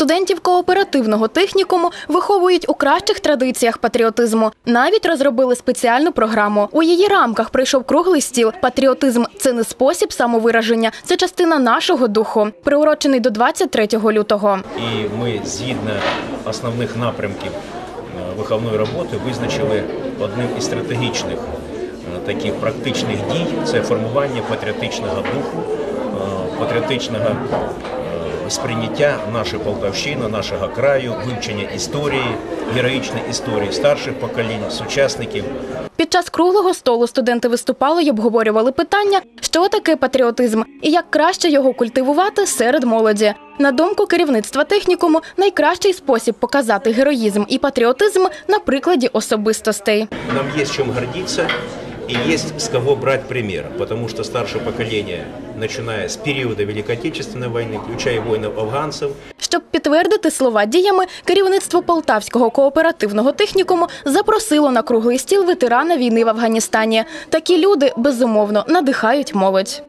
Студентів кооперативного технікуму виховують у кращих традиціях патріотизму. Навіть розробили спеціальну програму. У її рамках прийшов круглий стіл. Патріотизм це не спосіб самовираження, це частина нашого духу, приурочений до 23 лютого. І ми згідно основних напрямків е, виховної роботи визначили одним із стратегічних е, таких практичних дій це формування патріотичного духу, е, патріотичного сприйняття нашої Полтавщини, нашого краю, вивчення історії, героїчної історії старших поколінь, сучасників. Під час круглого столу студенти виступали й обговорювали питання, що таке патріотизм і як краще його культивувати серед молоді. На думку керівництва технікуму, найкращий спосіб показати героїзм і патріотизм на прикладі особистостей. Нам есть чем гордиться и есть с кого брать пример, потому что старшее поколение, начиная с периода Великой Отечественной войны, включая воинов афганцев, Щоб підтвердити слова діями, керівництво Полтавського кооперативного технікуму запросило на круглий стіл ветерана війни в Афганістані. Такі люди безумовно надихають молодь.